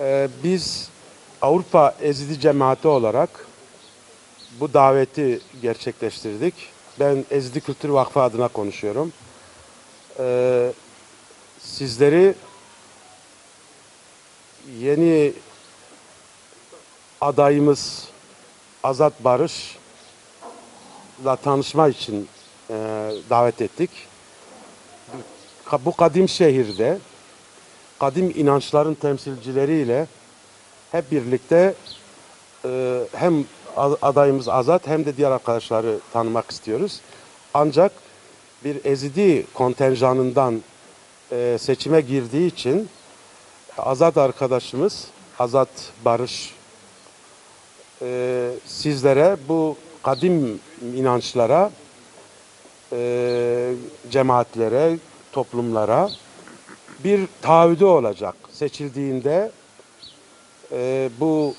Ee, biz Avrupa Ezidi Cemaati olarak bu daveti gerçekleştirdik. Ben Ezidi Kültür Vakfı adına konuşuyorum. Ee, sizleri yeni adayımız Azat Barış'la tanışma için e, davet ettik. Bu kadim şehirde kadim inançların temsilcileriyle hep birlikte e, hem adayımız Azat hem de diğer arkadaşları tanımak istiyoruz. Ancak bir ezidi kontenjanından e, seçime girdiği için Azat arkadaşımız Azat Barış e, sizlere bu kadim inançlara e, cemaatlere, toplumlara bir taahhüdü olacak. Seçildiğinde e, bu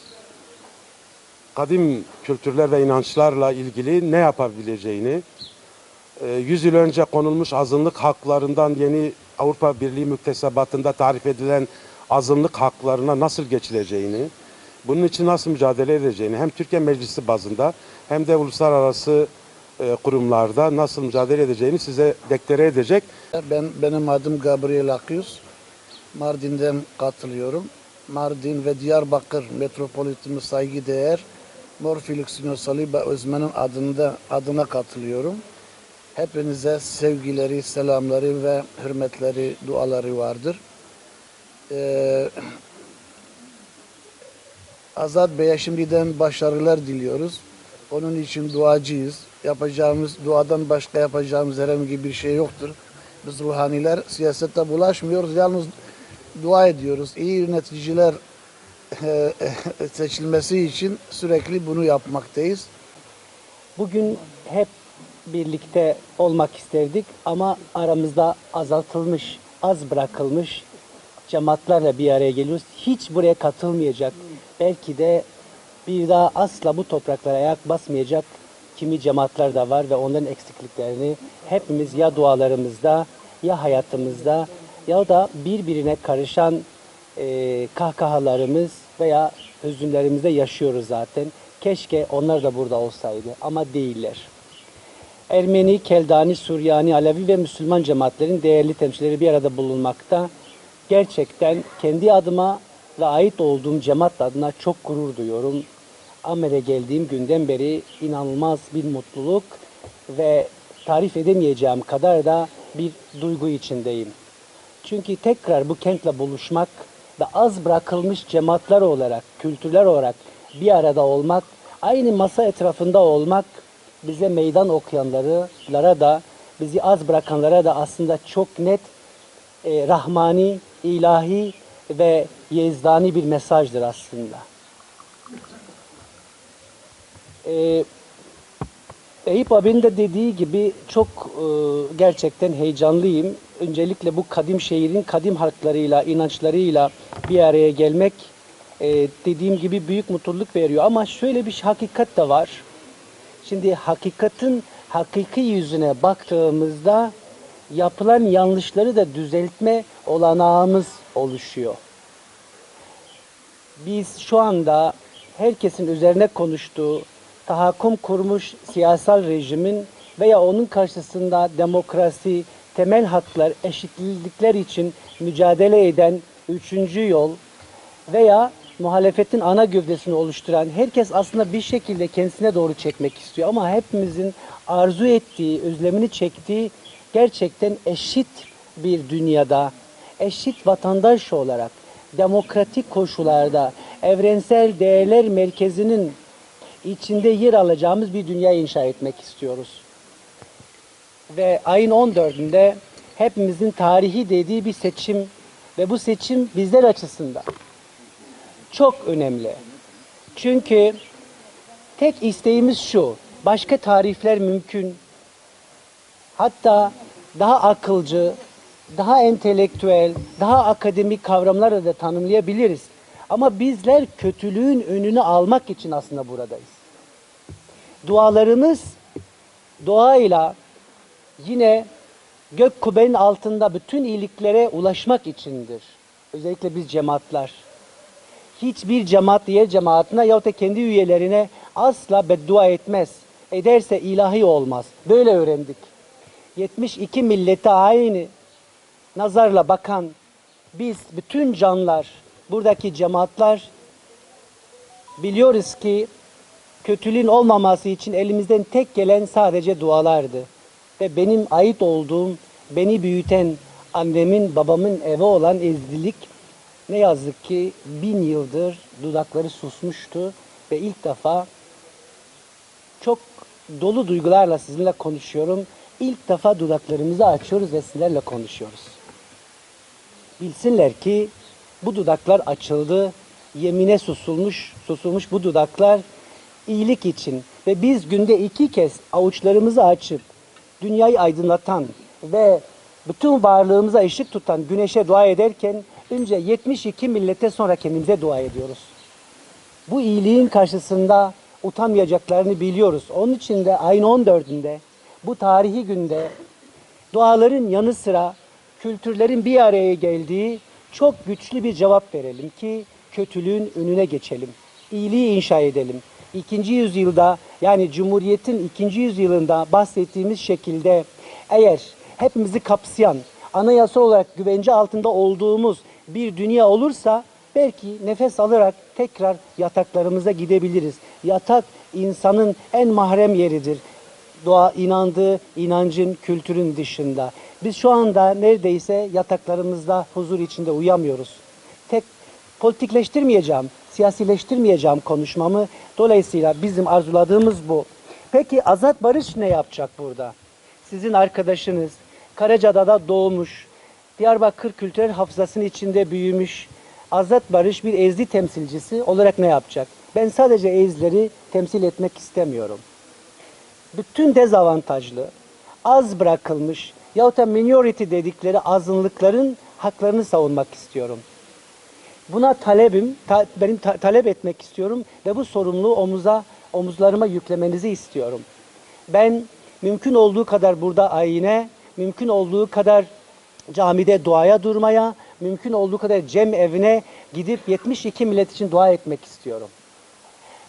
kadim kültürler ve inançlarla ilgili ne yapabileceğini, e, 100 yıl önce konulmuş azınlık haklarından yeni Avrupa Birliği müktesebatında tarif edilen azınlık haklarına nasıl geçileceğini, bunun için nasıl mücadele edeceğini hem Türkiye Meclisi bazında hem de uluslararası e, kurumlarda nasıl mücadele edeceğini size deklare edecek. Ben benim adım Gabriel Akyüz. Mardin'den katılıyorum. Mardin ve Diyarbakır metropolitini saygıdeğer Morfilik Sinosali Özmen'in adında adına katılıyorum. Hepinize sevgileri, selamları ve hürmetleri, duaları vardır. Ee, Azat Bey'e şimdiden başarılar diliyoruz. Onun için duacıyız. Yapacağımız, duadan başka yapacağımız herhangi bir şey yoktur. Biz ruhaniler siyasete bulaşmıyoruz. Yalnız dua ediyoruz. İyi yöneticiler e, seçilmesi için sürekli bunu yapmaktayız. Bugün hep birlikte olmak isterdik ama aramızda azaltılmış, az bırakılmış cemaatlerle bir araya geliyoruz. Hiç buraya katılmayacak, belki de bir daha asla bu topraklara ayak basmayacak kimi cemaatler de var ve onların eksikliklerini hepimiz ya dualarımızda ya hayatımızda ya da birbirine karışan e, kahkahalarımız veya hüzünlerimizde yaşıyoruz zaten. Keşke onlar da burada olsaydı ama değiller. Ermeni, Keldani, Suryani, Alevi ve Müslüman cemaatlerin değerli temsilcileri bir arada bulunmakta. Gerçekten kendi adıma ve ait olduğum cemaat adına çok gurur duyuyorum. Amer'e geldiğim günden beri inanılmaz bir mutluluk ve tarif edemeyeceğim kadar da bir duygu içindeyim. Çünkü tekrar bu kentle buluşmak ve az bırakılmış cemaatler olarak, kültürler olarak bir arada olmak, aynı masa etrafında olmak bize meydan okuyanlara da, bizi az bırakanlara da aslında çok net e, rahmani, ilahi ve yezdani bir mesajdır aslında. E, Eyüp abinin de dediği gibi çok e, gerçekten heyecanlıyım. Öncelikle bu kadim şehrin kadim halklarıyla, inançlarıyla bir araya gelmek e, dediğim gibi büyük mutluluk veriyor. Ama şöyle bir hakikat de var. Şimdi hakikatin hakiki yüzüne baktığımızda yapılan yanlışları da düzeltme olanağımız oluşuyor. Biz şu anda herkesin üzerine konuştuğu tahakküm kurmuş siyasal rejimin veya onun karşısında demokrasi, temel haklar, eşitlikler için mücadele eden üçüncü yol veya muhalefetin ana gövdesini oluşturan herkes aslında bir şekilde kendisine doğru çekmek istiyor. Ama hepimizin arzu ettiği, özlemini çektiği gerçekten eşit bir dünyada, eşit vatandaş olarak, demokratik koşullarda, evrensel değerler merkezinin içinde yer alacağımız bir dünya inşa etmek istiyoruz. Ve ayın 14'ünde hepimizin tarihi dediği bir seçim ve bu seçim bizler açısından çok önemli. Çünkü tek isteğimiz şu, başka tarifler mümkün. Hatta daha akılcı, daha entelektüel, daha akademik kavramlarla da tanımlayabiliriz. Ama bizler kötülüğün önünü almak için aslında buradayız. Dualarımız doğayla yine gök kubbenin altında bütün iyiliklere ulaşmak içindir. Özellikle biz cemaatler. hiçbir cemaat diğer cemaatine yahut da kendi üyelerine asla beddua etmez. Ederse ilahi olmaz. Böyle öğrendik. 72 millete aynı nazarla bakan biz bütün canlar, buradaki cemaatler biliyoruz ki kötülüğün olmaması için elimizden tek gelen sadece dualardı. Ve benim ait olduğum, beni büyüten annemin, babamın evi olan ezdilik ne yazık ki bin yıldır dudakları susmuştu ve ilk defa çok dolu duygularla sizinle konuşuyorum. İlk defa dudaklarımızı açıyoruz ve sizlerle konuşuyoruz. Bilsinler ki bu dudaklar açıldı, yemine susulmuş, susulmuş bu dudaklar iyilik için ve biz günde iki kez avuçlarımızı açıp dünyayı aydınlatan ve bütün varlığımıza ışık tutan güneşe dua ederken önce 72 millete sonra kendimize dua ediyoruz. Bu iyiliğin karşısında utanmayacaklarını biliyoruz. Onun için de ayın 14'ünde bu tarihi günde duaların yanı sıra kültürlerin bir araya geldiği çok güçlü bir cevap verelim ki kötülüğün önüne geçelim. İyiliği inşa edelim. İkinci yüzyılda yani Cumhuriyet'in ikinci yüzyılında bahsettiğimiz şekilde eğer hepimizi kapsayan anayasa olarak güvence altında olduğumuz bir dünya olursa belki nefes alarak tekrar yataklarımıza gidebiliriz. Yatak insanın en mahrem yeridir doğa inandığı inancın, kültürün dışında. Biz şu anda neredeyse yataklarımızda huzur içinde uyamıyoruz. Tek politikleştirmeyeceğim, siyasileştirmeyeceğim konuşmamı. Dolayısıyla bizim arzuladığımız bu. Peki Azat Barış ne yapacak burada? Sizin arkadaşınız Karacada'da doğmuş, Diyarbakır kültürel hafızasının içinde büyümüş. Azat Barış bir ezdi temsilcisi olarak ne yapacak? Ben sadece ezleri temsil etmek istemiyorum bütün dezavantajlı, az bırakılmış yahut da minority dedikleri azınlıkların haklarını savunmak istiyorum. Buna talebim, ta- benim ta- talep etmek istiyorum ve bu sorumluluğu omuza, omuzlarıma yüklemenizi istiyorum. Ben mümkün olduğu kadar burada ayine, mümkün olduğu kadar camide duaya durmaya, mümkün olduğu kadar cem evine gidip 72 millet için dua etmek istiyorum.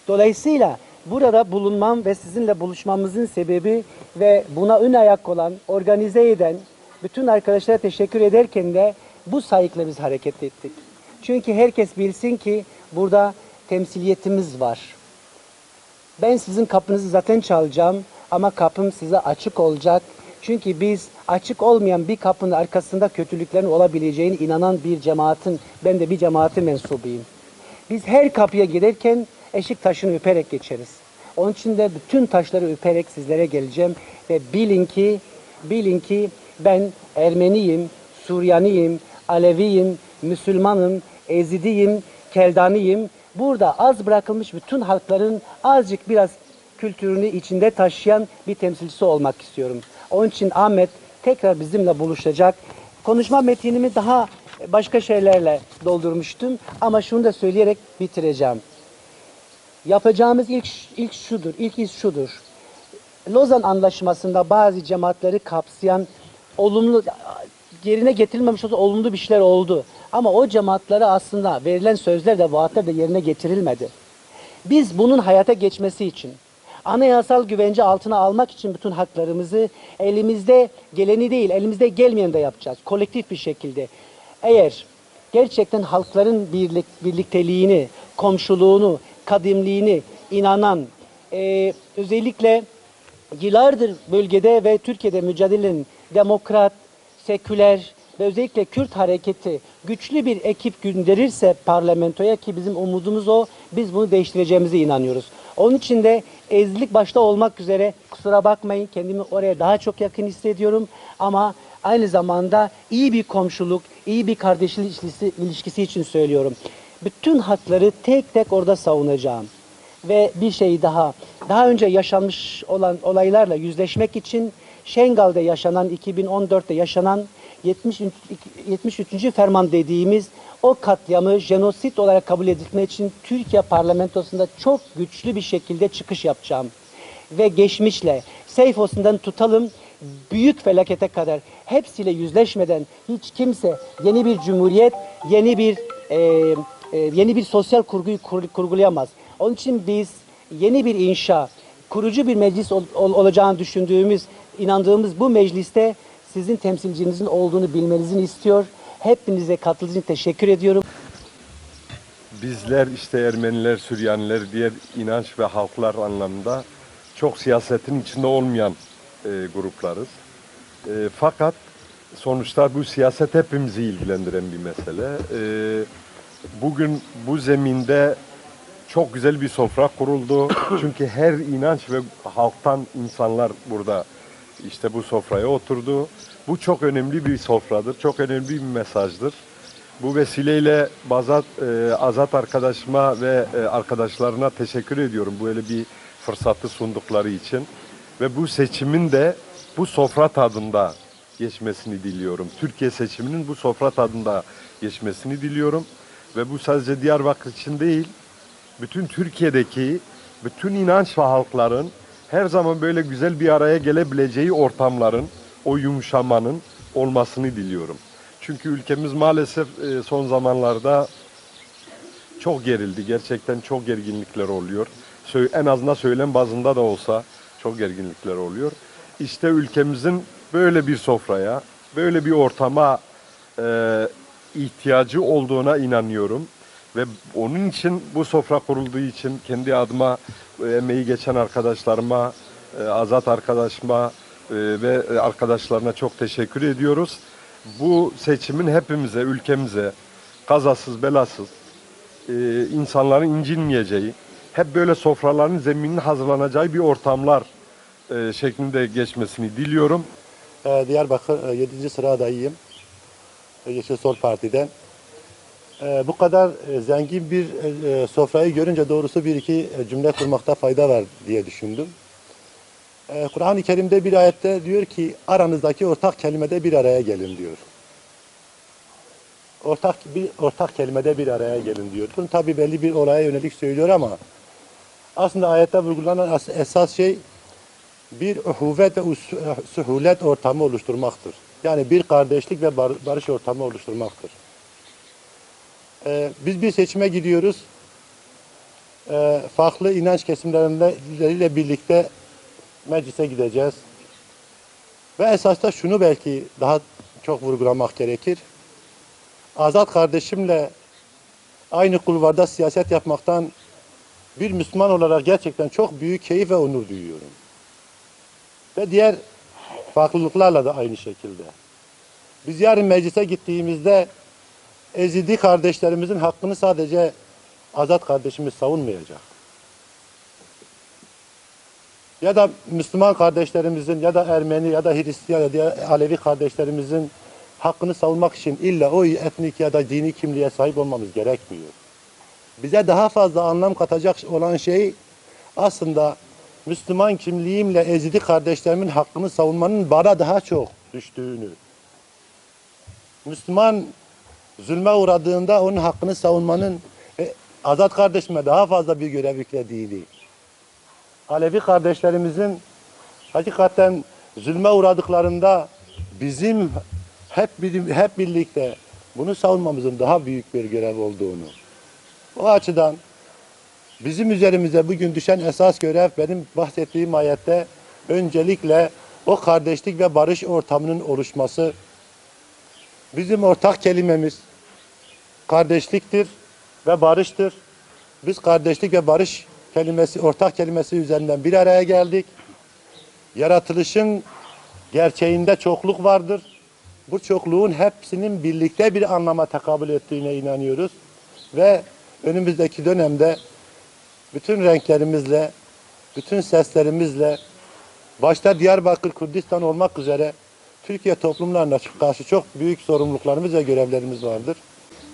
Dolayısıyla burada bulunmam ve sizinle buluşmamızın sebebi ve buna ön ayak olan, organize eden bütün arkadaşlara teşekkür ederken de bu saygıyla biz hareket ettik. Çünkü herkes bilsin ki burada temsiliyetimiz var. Ben sizin kapınızı zaten çalacağım ama kapım size açık olacak. Çünkü biz açık olmayan bir kapının arkasında kötülüklerin olabileceğine inanan bir cemaatin, ben de bir cemaatin mensubuyum. Biz her kapıya giderken eşik taşını öperek geçeriz. Onun için de bütün taşları öperek sizlere geleceğim ve bilin ki bilin ki ben Ermeniyim, Suryaniyim, Aleviyim, Müslümanım, Ezidiyim, Keldaniyim. Burada az bırakılmış bütün halkların azıcık biraz kültürünü içinde taşıyan bir temsilcisi olmak istiyorum. Onun için Ahmet tekrar bizimle buluşacak. Konuşma metinimi daha başka şeylerle doldurmuştum ama şunu da söyleyerek bitireceğim. Yapacağımız ilk ilk şudur, ilk iş şudur. Lozan Anlaşması'nda bazı cemaatleri kapsayan olumlu yerine getirilmemiş olsa olumlu bir şeyler oldu. Ama o cemaatlere aslında verilen sözler de vaatler de yerine getirilmedi. Biz bunun hayata geçmesi için anayasal güvence altına almak için bütün haklarımızı elimizde geleni değil, elimizde gelmeyeni de yapacağız. Kolektif bir şekilde. Eğer gerçekten halkların birlik, birlikteliğini, komşuluğunu, kadimliğini inanan, e, özellikle yıllardır bölgede ve Türkiye'de mücadelenin demokrat, seküler ve özellikle Kürt hareketi güçlü bir ekip gönderirse parlamentoya ki bizim umudumuz o, biz bunu değiştireceğimize inanıyoruz. Onun için de ezlik başta olmak üzere kusura bakmayın kendimi oraya daha çok yakın hissediyorum ama aynı zamanda iyi bir komşuluk, iyi bir kardeşlik ilişkisi, ilişkisi için söylüyorum. Bütün hakları tek tek orada savunacağım. Ve bir şey daha, daha önce yaşanmış olan olaylarla yüzleşmek için Şengal'de yaşanan, 2014'te yaşanan 73. 73. ferman dediğimiz o katliamı jenosit olarak kabul edilmek için Türkiye parlamentosunda çok güçlü bir şekilde çıkış yapacağım. Ve geçmişle, Seyfos'undan tutalım büyük felakete kadar hepsiyle yüzleşmeden hiç kimse yeni bir cumhuriyet, yeni bir e, e, yeni bir sosyal kurguyu kur- kurgulayamaz. Onun için biz yeni bir inşa, kurucu bir meclis ol- ol- olacağını düşündüğümüz, inandığımız bu mecliste sizin temsilcinizin olduğunu bilmenizi istiyor. Hepinize katıldığınız için teşekkür ediyorum. bizler işte Ermeniler, Süryaniler, diğer inanç ve halklar anlamında çok siyasetin içinde olmayan e, gruplarız. E, fakat sonuçta bu siyaset hepimizi ilgilendiren bir mesele. E, bugün bu zeminde çok güzel bir sofra kuruldu. Çünkü her inanç ve halktan insanlar burada işte bu sofraya oturdu. Bu çok önemli bir sofradır, çok önemli bir mesajdır. Bu vesileyle Bazat, e, Azat arkadaşıma ve e, arkadaşlarına teşekkür ediyorum böyle bir fırsatı sundukları için. Ve bu seçimin de bu sofra tadında geçmesini diliyorum. Türkiye seçiminin bu sofra tadında geçmesini diliyorum. Ve bu sadece Diyarbakır için değil, bütün Türkiye'deki bütün inanç ve halkların her zaman böyle güzel bir araya gelebileceği ortamların, o yumuşamanın olmasını diliyorum. Çünkü ülkemiz maalesef e, son zamanlarda çok gerildi. Gerçekten çok gerginlikler oluyor. En azından söylem bazında da olsa çok gerginlikler oluyor. İşte ülkemizin böyle bir sofraya, böyle bir ortama e, ihtiyacı olduğuna inanıyorum. Ve onun için bu sofra kurulduğu için kendi adıma e, emeği geçen arkadaşlarıma, e, Azat arkadaşıma e, ve arkadaşlarına çok teşekkür ediyoruz. Bu seçimin hepimize, ülkemize kazasız belasız insanların incinmeyeceği, hep böyle sofraların zemininin hazırlanacağı bir ortamlar şeklinde geçmesini diliyorum. Ee, Diyarbakır 7. sıra adayıyım. Yeşil Sol Parti'den. Ee, Bu kadar e, zengin bir e, e, sofrayı görünce doğrusu bir iki cümle kurmakta fayda var diye düşündüm. Ee, Kur'an-ı Kerim'de bir ayette diyor ki aranızdaki ortak kelimede bir araya gelin diyor. Ortak bir ortak kelimede bir araya gelin diyor. Bunu tabi belli bir olaya yönelik söylüyor ama aslında ayette vurgulanan as- esas şey bir uhuvvet ve suhulet ortamı oluşturmaktır. Yani bir kardeşlik ve bar- barış ortamı oluşturmaktır. Ee, biz bir seçime gidiyoruz. Ee, farklı inanç kesimleriyle birlikte meclise gideceğiz. Ve esasda şunu belki daha çok vurgulamak gerekir. Azat kardeşimle aynı kulvarda siyaset yapmaktan bir Müslüman olarak gerçekten çok büyük keyif ve onur duyuyorum. Ve diğer farklılıklarla da aynı şekilde. Biz yarın meclise gittiğimizde Ezidi kardeşlerimizin hakkını sadece Azat kardeşimiz savunmayacak. Ya da Müslüman kardeşlerimizin ya da Ermeni ya da Hristiyan ya da Alevi kardeşlerimizin hakkını savunmak için illa o etnik ya da dini kimliğe sahip olmamız gerekmiyor. Bize daha fazla anlam katacak olan şey aslında Müslüman kimliğimle ezidi kardeşlerimin hakkını savunmanın bana daha çok düştüğünü. Müslüman zulme uğradığında onun hakkını savunmanın ve Azat kardeşime daha fazla bir görev yüklediğini. Alevi kardeşlerimizin hakikaten zulme uğradıklarında bizim hep hep birlikte bunu savunmamızın daha büyük bir görev olduğunu. O açıdan Bizim üzerimize bugün düşen esas görev benim bahsettiğim ayette öncelikle o kardeşlik ve barış ortamının oluşması. Bizim ortak kelimemiz kardeşliktir ve barıştır. Biz kardeşlik ve barış kelimesi, ortak kelimesi üzerinden bir araya geldik. Yaratılışın gerçeğinde çokluk vardır. Bu çokluğun hepsinin birlikte bir anlama tekabül ettiğine inanıyoruz. Ve önümüzdeki dönemde bütün renklerimizle, bütün seslerimizle, başta Diyarbakır, Kürdistan olmak üzere Türkiye toplumlarına karşı çok büyük sorumluluklarımız ve görevlerimiz vardır.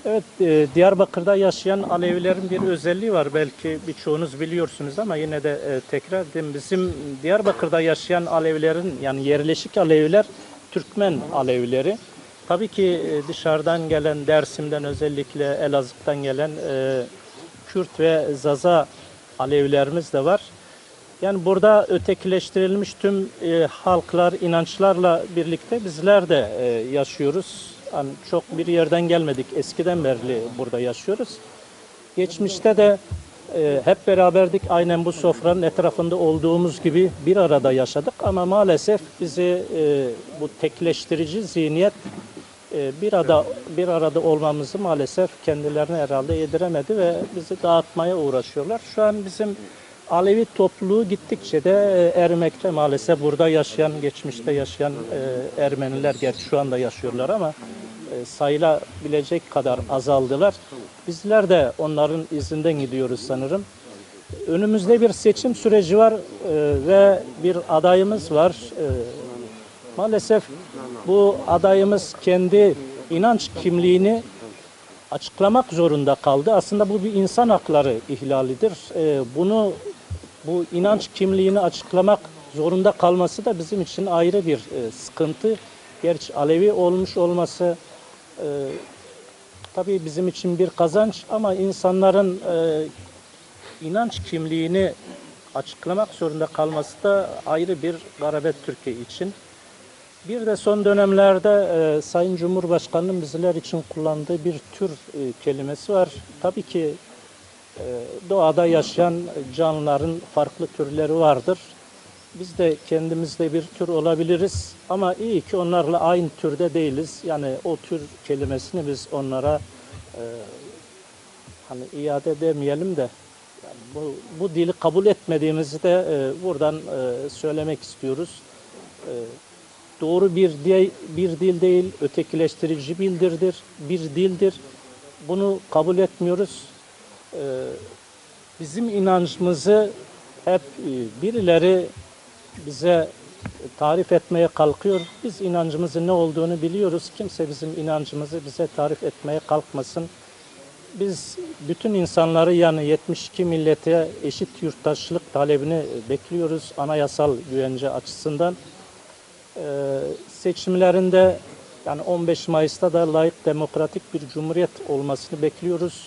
Evet, e, Diyarbakır'da yaşayan Alevilerin bir özelliği var. Belki birçoğunuz biliyorsunuz ama yine de e, tekrar edeyim. Bizim Diyarbakır'da yaşayan Alevilerin yani yerleşik Aleviler Türkmen Alevileri. Tabii ki e, dışarıdan gelen, Dersim'den özellikle Elazığ'dan gelen e, Kürt ve Zaza Alevilerimiz de var. Yani burada ötekileştirilmiş tüm e, halklar, inançlarla birlikte bizler de e, yaşıyoruz. Hani çok bir yerden gelmedik. Eskiden beri burada yaşıyoruz. Geçmişte de e, hep beraberdik aynen bu sofranın etrafında olduğumuz gibi bir arada yaşadık ama maalesef bizi e, bu tekleştirici zihniyet e, bir arada bir arada olmamızı maalesef kendilerine herhalde yediremedi ve bizi dağıtmaya uğraşıyorlar. Şu an bizim Alevi topluluğu gittikçe de e, erimekte maalesef burada yaşayan, geçmişte yaşayan e, Ermeniler gerçi şu anda yaşıyorlar ama e, sayılabilecek kadar azaldılar. Bizler de onların izinden gidiyoruz sanırım. Önümüzde bir seçim süreci var ve bir adayımız var. Maalesef bu adayımız kendi inanç kimliğini açıklamak zorunda kaldı. Aslında bu bir insan hakları ihlalidir. Bunu bu inanç kimliğini açıklamak zorunda kalması da bizim için ayrı bir e, sıkıntı. Gerçi Alevi olmuş olması e, tabii bizim için bir kazanç ama insanların e, inanç kimliğini açıklamak zorunda kalması da ayrı bir garabet Türkiye için. Bir de son dönemlerde e, Sayın Cumhurbaşkanı'nın bizler için kullandığı bir tür e, kelimesi var. Tabii ki doğada yaşayan canlıların farklı türleri vardır. Biz de kendimizde bir tür olabiliriz ama iyi ki onlarla aynı türde değiliz. Yani o tür kelimesini biz onlara e, hani iade demeyelim de yani bu, bu dili kabul etmediğimizi de e, buradan e, söylemek istiyoruz. E, doğru bir dil, bir dil değil, ötekileştirici bildirdir, bir dildir. Bunu kabul etmiyoruz. Ee, bizim inancımızı hep e, birileri bize tarif etmeye kalkıyor. Biz inancımızın ne olduğunu biliyoruz. Kimse bizim inancımızı bize tarif etmeye kalkmasın. Biz bütün insanları yani 72 millete eşit yurttaşlık talebini bekliyoruz anayasal güvence açısından. Ee, seçimlerinde yani 15 Mayıs'ta da layık demokratik bir cumhuriyet olmasını bekliyoruz.